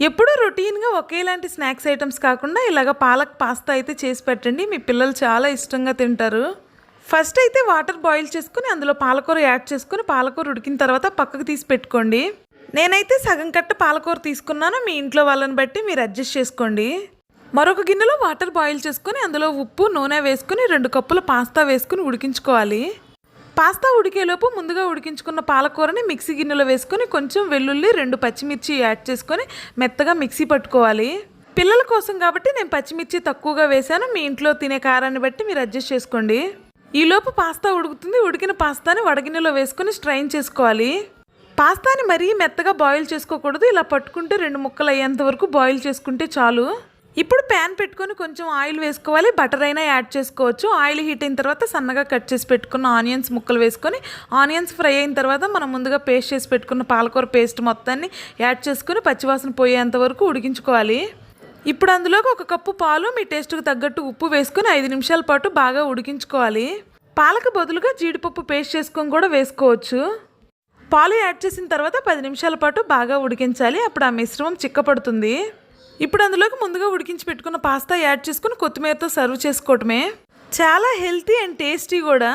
ఎప్పుడూ రొటీన్గా ఒకేలాంటి స్నాక్స్ ఐటమ్స్ కాకుండా ఇలాగ పాలక్ పాస్తా అయితే చేసి పెట్టండి. మీ పిల్లలు చాలా ఇష్టంగా తింటారు. ఫస్ట్ అయితే వాటర్ బాయిల్ చేసుకుని అందులో పాలకూర యాడ్ చేసుకుని పాలకూర ఉడికిన తర్వాత పక్కకు తీసి పెట్టుకోండి. నేనైతే సగం కట్ట పాలకూర తీసుకున్నాను. మీ ఇంట్లో వాళ్ళని బట్టి మీరు అడ్జస్ట్ చేసుకోండి. మరొక గిన్నెలో వాటర్ బాయిల్ చేసుకుని అందులో ఉప్పు నూనె వేసుకుని రెండు కప్పుల పాస్తా వేసుకుని ఉడికించుకోవాలి. పాస్తా ఉడికేలోపు ముందుగా ఉడికించుకున్న పాలకూరని మిక్సీ గిన్నెలో వేసుకొని కొంచెం వెల్లుల్లి రెండు పచ్చిమిర్చి యాడ్ చేసుకొని మెత్తగా మిక్సీ పట్టుకోవాలి. పిల్లల కోసం కాబట్టి నేను పచ్చిమిర్చి తక్కువగా వేశాను. మీ ఇంట్లో తినే కారాన్ని బట్టి మీరు అడ్జస్ట్ చేసుకోండి. ఈలోపు పాస్తా ఉడుకుతుంది. ఉడికిన పాస్తాని వడగిన్నెలో వేసుకొని స్ట్రైన్ చేసుకోవాలి. పాస్తాని మరీ మెత్తగా బాయిల్ చేసుకోకూడదు. ఇలా పట్టుకుంటే రెండు ముక్కలు అయ్యేంత వరకు బాయిల్ చేసుకుంటే చాలు. ఇప్పుడు ప్యాన్ పెట్టుకొని కొంచెం ఆయిల్ వేసుకోవాలి. బటర్ అయినా యాడ్ చేసుకోవచ్చు. ఆయిల్ హీట్ అయిన తర్వాత సన్నగా కట్ చేసి పెట్టుకున్న ఆనియన్స్ ముక్కలు వేసుకొని ఆనియన్స్ ఫ్రై అయిన తర్వాత మనం ముందుగా పేస్ట్ చేసి పెట్టుకున్న పాలకూర పేస్ట్ మొత్తాన్ని యాడ్ చేసుకుని పచ్చివాసన పోయేంత వరకు ఉడికించుకోవాలి. ఇప్పుడు అందులోకి ఒక కప్పు పాలు మీ టేస్ట్కి తగ్గట్టు ఉప్పు వేసుకొని ఐదు నిమిషాల పాటు బాగా ఉడికించుకోవాలి. పాలకు బదులుగా జీడిపప్పు పేస్ట్ చేసుకొని కూడా వేసుకోవచ్చు. పాలు యాడ్ చేసిన తర్వాత పది నిమిషాల పాటు బాగా ఉడికించాలి. అప్పుడు ఆ మిశ్రమం చిక్కపడుతుంది. ఇప్పుడు అందులోకి ముందుగా ఉడికించి పెట్టుకున్న పాస్తా యాడ్ చేసుకుని కొత్తిమీరతో సర్వ్ చేసుకోవటమే. చాలా హెల్తీ అండ్ టేస్టీ కూడా.